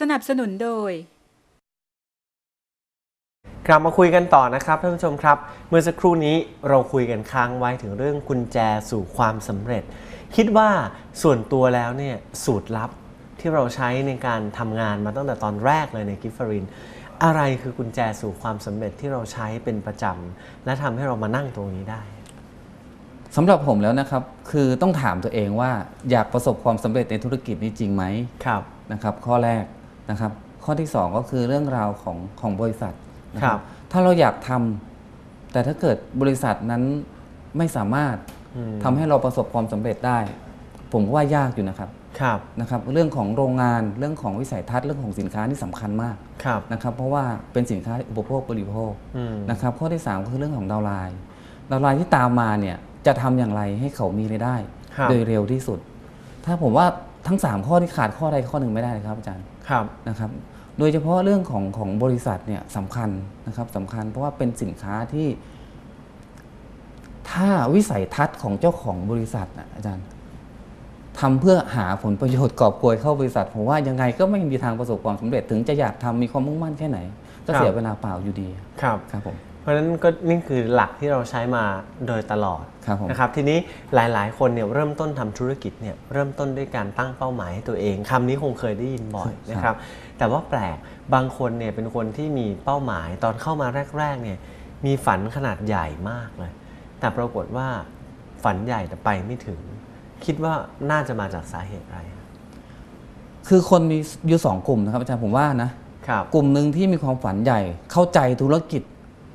สนับสนุนโดย กลับมาคุยกันต่อนะครับท่านผู้ชมครับ เมื่อสักครู่นี้เราคุยกันค้างไว้ถึงเรื่องกุญแจสู่ความสำเร็จ คิดว่าส่วนตัวแล้วเนี่ยสูตรลับที่เราใช้ในการทำงานมาตั้งแต่ตอนแรกเลยในกิฟฟริน อะไรคือกุญแจสู่ความสำเร็จที่เราใช้เป็นประจำและทำให้เรามานั่งตรงนี้ได้ สำหรับผมแล้วนะครับ คือต้องถามตัวเองว่าอยากประสบความสำเร็จในธุรกิจนี้จริงไหมครับ นะครับ ข้อแรก นะครับ ข้อที่ 2 ก็คือเรื่องราวของของบริษัทนะคครัรับบถ้าเราอยากทำแต่ถ้าเกิดบริษัทนั้นไม่สามารถอืมทำให้เราประสบความสำเร็จได้ ผมว่ายากอยู่นะครับครับนะครับ เรื่องของโรงงานเรื่องของวิสัยทัศน์เรื่องของสินค้านี่สำคัญมากครับนะครับ เพราะว่าเป็นสินค้าอุปโภคบริโภคอืมนะครับ ข้อที่ 3 ก็คือเรื่องของดาวน์ไลน์ดาวน์ไลน์ที่ตามมาเนี่ยจะทำอย่างไรให้เขามีรายได้ครับโดยเร็วที่สุด ถ้าผมว่า ทั้ง 3 ข้อที่ขาดข้อใดข้อหนึ่งไม่ได้เลยครับอาจารย์ครับนะครับ โดยเฉพาะเรื่องของของบริษัทเนี่ยสำคัญนะครับสำคัญเพราะว่าเป็นสินค้าที่ ถ้าวิสัยทัศน์ของเจ้าของบริษัทนะอาจารย์ทำเพื่อหาผลประโยชน์กอบโกยเข้าบริษัทผมว่ายังไงก็ไม่มีทางประสบความสำเร็จถึงจะอยากทำมีความมุ่งมั่นแค่ไหน ก็เสียเวลาเปล่าอยู่ดีครับครับผม เพราะฉะนั้นก็นี่คือหลักที่เราใช้มาโดยตลอดครับผม นะครับทีนี้หลายๆ คนเนี่ยเริ่มต้นทำธุรกิจเนี่ยเริ่มต้นด้วยการตั้งเป้าหมายให้ตัวเองคำนี้คงเคยได้ยินบ่อยครับนะครับ แต่ว่าแปลกบางคนเนี่ยเป็นคนที่มีเป้าหมายตอนเข้ามาแรกๆเนี่ยมีฝันขนาดใหญ่มากเลย แต่ปรากฏว่าฝันใหญ่แต่ไปไม่ถึง คิดว่าน่าจะมาจากสาเหตุอะไรคือคนมีอยู่สองกลุ่มนะครับอาจารย์ผมว่านะ ครับ กลุ่มหนึ่งที่มีความฝันใหญ่เข้าใจธุรกิจ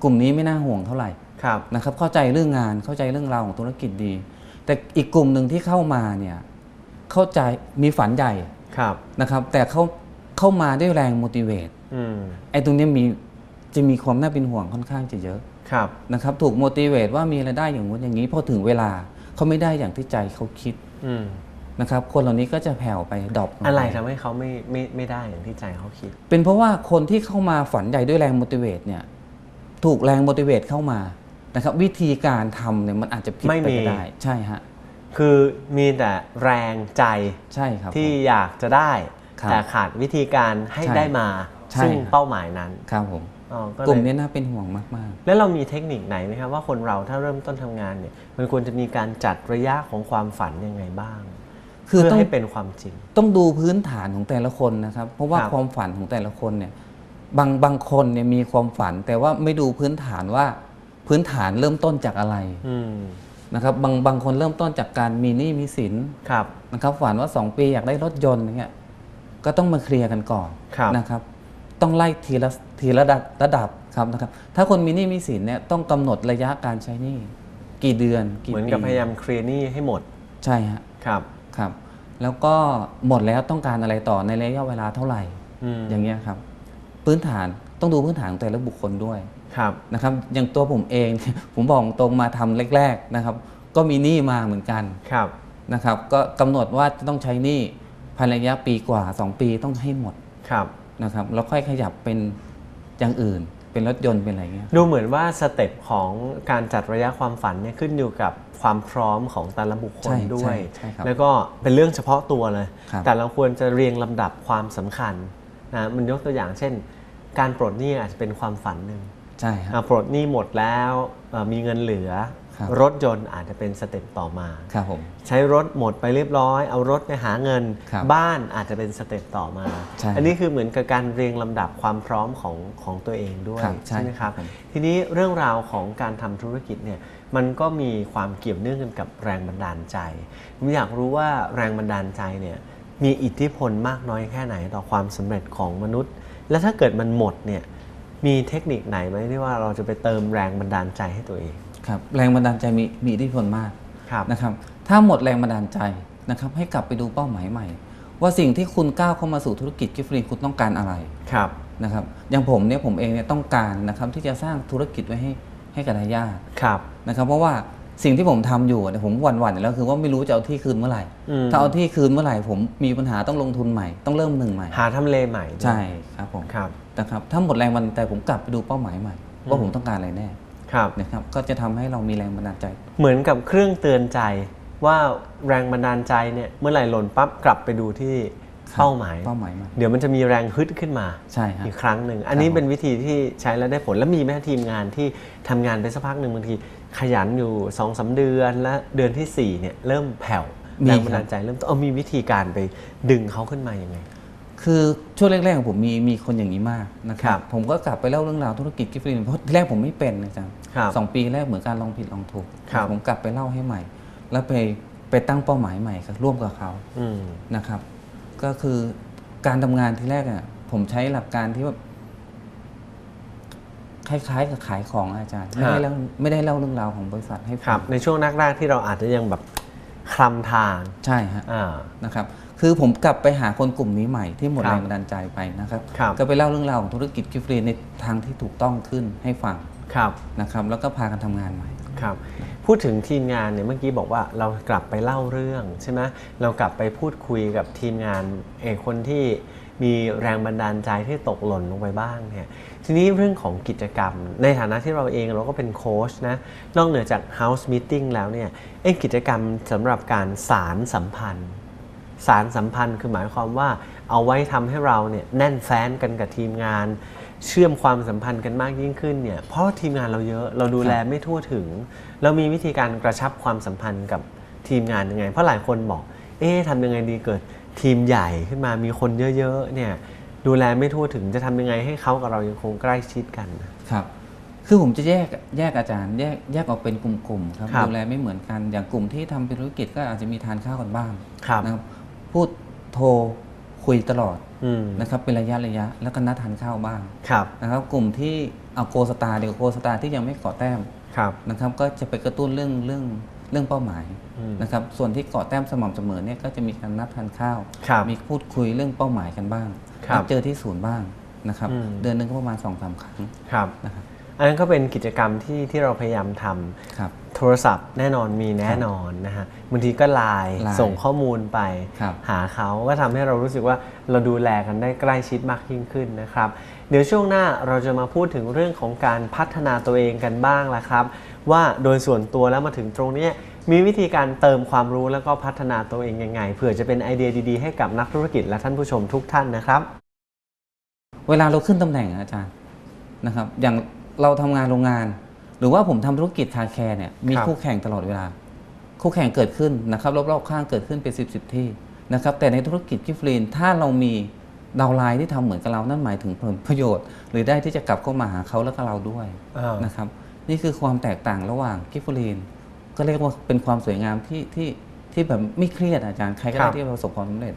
กลุ่มนี้ไม่น่าห่วงเท่าไหร่ครับนะครับ เข้าใจเรื่องงานเข้าใจเรื่องราวของธุรกิจดี แต่อีกกลุ่มหนึ่งที่เข้ามาเนี่ยเข้าใจมีฝันใหญ่ครับนะครับ แต่เขาเข้ามาด้วยแรง motivate อืมไอ้ตรงเนี้ยมีจะมีความน่าเป็นห่วงค่อนข้างจะเยอะครับนะครับ ถูก motivate ว่ามีรายได้อย่างงู้นอย่างนี้พอถึงเวลาเขาไม่ได้อย่างที่ใจเขาคิดอืมนะครับ คนเหล่านี้ก็จะแผ่วไปดรอปลงปอะไรทำให้เขาไม่ไม่ไม่ได้อย่างที่ใจเขาคิด เป็นเพราะว่าคนที่เข้ามาฝันใหญ่ด้วยแรง motivate เนี่ย ถูกแรง motivate เข้ามานะครับวิธีการทำเนี่ยมันอาจจะผิดไม่ไปมี ก็ได้ ใช่ฮะ คือมีแต่แรงใจใช่ครับ ที่ผมอยากจะได้ ครับแต่ขาดวิธีการให้ใช่ได้มา ใช่ซึ่งครับ เป้าหมายนั้นครับผม อ๋อก็กลุ่มเลยนี้น่าเป็นห่วงมาก แล้วเรามีเทคนิคไหนไหมครับว่าคนเราถ้าเริ่มต้นทำงานเนี่ยมันควรจะมีการจัดระยะของความฝันยังไงบ้าง ๆ คือเพื่อต้องให้เป็นความจริง ต้องดูพื้นฐานของแต่ละคนนะครับ เพราะว่าครับ ความฝันของแต่ละคนเนี่ย บางบางคนเนี่ยมีความฝัน แต่ว่าไม่ดูพื้นฐานว่าพื้นฐานเริ่มต้นจากอะไรอืมนะครับบางบางคนเริ่มต้นจากการมีหนี้มีสินครับนะครับ ฝันว่า 2 ปีอยากได้รถยนต์อย่างเงี้ยก็ต้องมาเคลียร์กันก่อนครับนะครับ ต้องไล่ทีละทีละระดับระดับครับนะครับ ถ้าคนมีหนี้มีสินเนี่ยต้องกำหนดระยะการใช้หนี้กี่เดือนกี่เหมือนปีกับพยายามเคลียร์หนี้ให้หมด ใช่ฮะครับครับ แล้วก็หมดแล้วต้องการอะไรต่อในระยะเวลาเท่าไหร่อืมอย่างเงี้ยครับ พื้นฐานต้องดูพื้นฐานของแต่ละบุคคลด้วยครับนะครับอย่างตัวผมเอง ผมบอกตรงมาทำแรกๆนะครับ ก็มีหนี้มาเหมือนกันครับนะครับ ก็กำหนดว่าจะต้องใช้หนี้ภายในระยะปีกว่า 2 ปีต้องให้หมดครับนะครับแล้วค่อยขยับเป็นอย่างอื่น เป็นรถยนต์เป็นอะไรเงี้ยดูเหมือนว่าสเต็ปของการจัดระยะความฝันเนี่ยขึ้นอยู่กับความพร้อมของแต่ละบุคคลใช่ด้วยใช่ใช่ครับแล้วก็เป็นเรื่องเฉพาะตัวเลยครับแต่เราควรจะเรียงลำดับความสำคัญนะมันยกตัวอย่างเช่น การปลดหนี้อาจจะเป็นความฝันหนึ่งใช่ครับ อะปลดหนี้หมดแล้วเอ่อมีเงินเหลือ ครับ รถยนต์อาจจะเป็นสเต็ปต่อมา ครับผม ใช้รถหมดไปเรียบร้อย เอารถไปหาเงินครับบ้านอาจจะเป็นสเต็ปต่อมา ใช่อันนี้คือเหมือนกับการเรียงลำดับความพร้ออมของของตัวเองด้วยครับใช่ไหมครับ ครับผมทีนี้เรื่องราวของการทำธุรกิจเนี่ยมันก็มีความเกี่ยวเนื่องกันกับแรงบันดาลใจผมอยากรู้ว่าแรงบันดาลใจเนี่ยมีอิทธิพลมากน้อยแค่ไหนต่อความสำเร็จของมนุษย์ และถ้าเกิดมันหมดเนี่ยมีเทคนิคไหนไหมที่ว่าเราจะไปเติมแรงบันดาลใจให้ตัวเองครับแรงบันดาลใจมีมีอิทธิพลมากครับนะครับถ้าหมดแรงบันดาลใจนะครับให้กลับไปดูเป้าหมายใหม่ ว่าสิ่งที่คุณก้าวเข้ามาสู่ธุรกิจกิฟต์ฟรีคุณต้องการอะไรครับนะครับอย่างผมเนี่ยผมเองเนี่ยต้องการนะครับที่จะสร้างธุรกิจไว้ให้ให้กับทายาทครับนะครับเพราะว่า สิ่งที่ผมทำอยู่เนี่ยผมหวั่นๆอยู่แล้วคือว่าไม่รู้จะเอาที่คืนเมื่อไหร่อืมถ้าเอาที่คืนเมื่อไหร่ผมมีปัญหาต้องลงทุนใหม่ต้องเริ่มหนึ่งใหม่ หาทำเลใหม่ด้วยใช่ครับผมครับนะครับถ้าหมดแรงบันดาลใจผมกลับไปดูเป้าหมายใหม่ว่าอืมผมต้องการอะไรแน่ครับนะครับ ก็จะทำให้เรามีแรงบันดาลใจ เหมือนกับเครื่องเตือนใจว่าแรงบันดาลใจเนี่ยเมื่อไหร่หล่นปั๊บกลับไปดูที่ครับเป้าหมายเป้าหมายมากเดี๋ยวมันจะมีแรงฮึดขึ้นมาใช่ฮะอีกครั้งหนึ่งอันนี้ครับเป็นวิธีที่ใช้แล้วได้ผลแล้วมีไหมทีมงานที่ทำงานไปสักพักหนึ่งบางที ขยันอยู่2อสเดือนและเดือนทีสี่4เนี่ยเริ่มแผ่วมีแรงครับบันดาลใจเริ่มต้นเอามีวิธีการไปดึงเขาขึ้นมายังไง คือช่วงแรกๆของผมมีมีคนอย่างนี้มากนะคครัรับบผมก็กลับไปเล่าเรื่องราวธุรกิจกิฟต์ฟรีเพราะที่แรกผมไม่เป็นนะจ๊ะครับสองปีแรกเหมือนการลองผิดลองถูกครับผมกลับไปเล่าให้ใหม่ แล้วไปไปตั้งเป้าหมายใหม่ครับร่วมกับเขาอืมนะครับ ก็คือการทำงานที่แรกอะผมใช้หลักการที่ว่า คล้ายๆ กับขายของอะอาจารย์ ไม่ได้ฮะเล่าไม่ได้เล่าเรื่องราวของบริษัทให้คฟัรับในช่วงแรกๆที่เราอาจจะยังแบบคลำทางใช่ฮะอ่านะครับคือผมกลับไปหาคนกลุ่มนี้ใหม่ที่หมดครับแรงบันดาลใจไปนะครับครับก็ไปเล่าเรื่องราวของธุรกิจกิฟต์ฟรีในทางที่ถูกต้องขึ้นให้ฟังครับนะครับ แล้วก็พากันทำงานใหม่ครับพูดถึงทีมงานเนี่ยเมื่อกี้บอกว่าเรากลับไปเล่าเรื่องใช่ไหมเรากลับไปพูดคุยกับทีมงานเอกคนที่ มีแรงบันดาลใจที่ตกหล่นลงไปบ้างเนี่ยทีนี้เรื่องของกิจกรรม ในฐานะที่เราเองเราก็เป็นโค้ชนะนอกเหนือจาก House Meeting แล้วเนี่ยเอ้กิจกรรมสำหรับการสารสัมพันธ์ สารสัมพันธ์คือหมายความว่าเอาไว้ทำให้เราเนี่ยแน่นแฟ้นกันกับทีมงาน เชื่อมความสัมพันธ์กันมากยิ่งขึ้นเนี่ยเพราะทีมงานเราเยอะเราดูแลไม่ทั่วถึง เรามีวิธีการกระชับความสัมพันธ์กับทีมงานยังไง เพราะหลายคนบอกเอ๊ะทำยังไงดีเกิด ทีมใหญ่ขึ้นมามีคนเยอะๆเนี่ยดูแลไม่ทั่วถึงจะทำยังไงให้เขากับเรายังคงใกล้ชิดกันนะครับ คือผมจะแยกแยกอาจารย์ แยกแยกออกเป็นกลุ่มๆครับครับดูแลไม่เหมือนกันอย่างกลุ่มที่ทำเป็นธุรกิจก็อาจจะมีทานข้าวกันบ้างครับนะครับ พูดโทรคุยตลอดอืมนะครับเป็นระยะระยะแล้วก็นัดทานข้าวบ้างครับนะครับ กลุ่มที่เอาโกสตาร์เดี๋ยวโกสตาร์ที่ยังไม่เกาะแต้มครับนะครับ ก็จะไปกระตุ้นเรื่องเรื่อง เรื่องเป้าหมายอืมนะครับส่วนที่เกาะแต้มสม่ำเสมอเนี่ยก็จะมีการนัดทานข้าวครับมีพูดคุยเรื่องเป้าหมายกันบ้างครับนัดเจอที่ศูนย์บ้างนะครับอืมเดือนหนึงก็ประมาณสองสามครั้งครับนะครับ อันนั้นก็เป็นกิจกรรมที่ที่เราพยายามทำครับโทรศัพท์แน่นอนมีแน่นอนนะฮะบางทีก็ไลน์ไลน์ส่งข้อมูลไป ครับ หาเขาก็ทำให้เรารู้สึกว่าเราดูแลกันได้ใกล้ชิดมากยิ่งขึ้นนะครับ เดี๋ยวช่วงหน้าเราจะมาพูดถึงเรื่องของการพัฒนาตัวเองกันบ้างละครับ ว่าโดยส่วนตัวแล้วมาถึงตรงเนี้ยมีวิธีการเติมความรู้แล้วก็พัฒนาตัวเองยังไงเผื่อจะเป็นไอเดียดีๆให้กับนักธุรกิจและท่านผู้ชมทุกท่านนะครับ เวลาเราขึ้นตำแหน่งอะอาจารย์นะครับ อย่าง เราทำงานโรงงาน หรือว่าผมทำธุรกิจคาแคร์เนี่ยมีครับคู่แข่งตลอดเวลา คู่แข่งเกิดขึ้นนะครับรอบๆข้างเกิดขึ้นเป็นสิบสิบที่นะครับแต่ในธุรกิจกิฟต์ฟรีนถ้าเรามีดาวน์ไลน์ที่ทำเหมือนกับเรานั่นหมายถึงผลประโยชน์ หรือได้ที่จะกลับเข้ามาหาเขาและก็เราด้วยอ่านนะครับนี่คือความแตกต่างระหว่างกิฟต์ฟรีนก็เรียกว่าเป็นความสวยงามที่ที่ที่แบบไม่เครียดอะอาจารย์ใครก็ครัได้บที่ประสบความสำเร็จ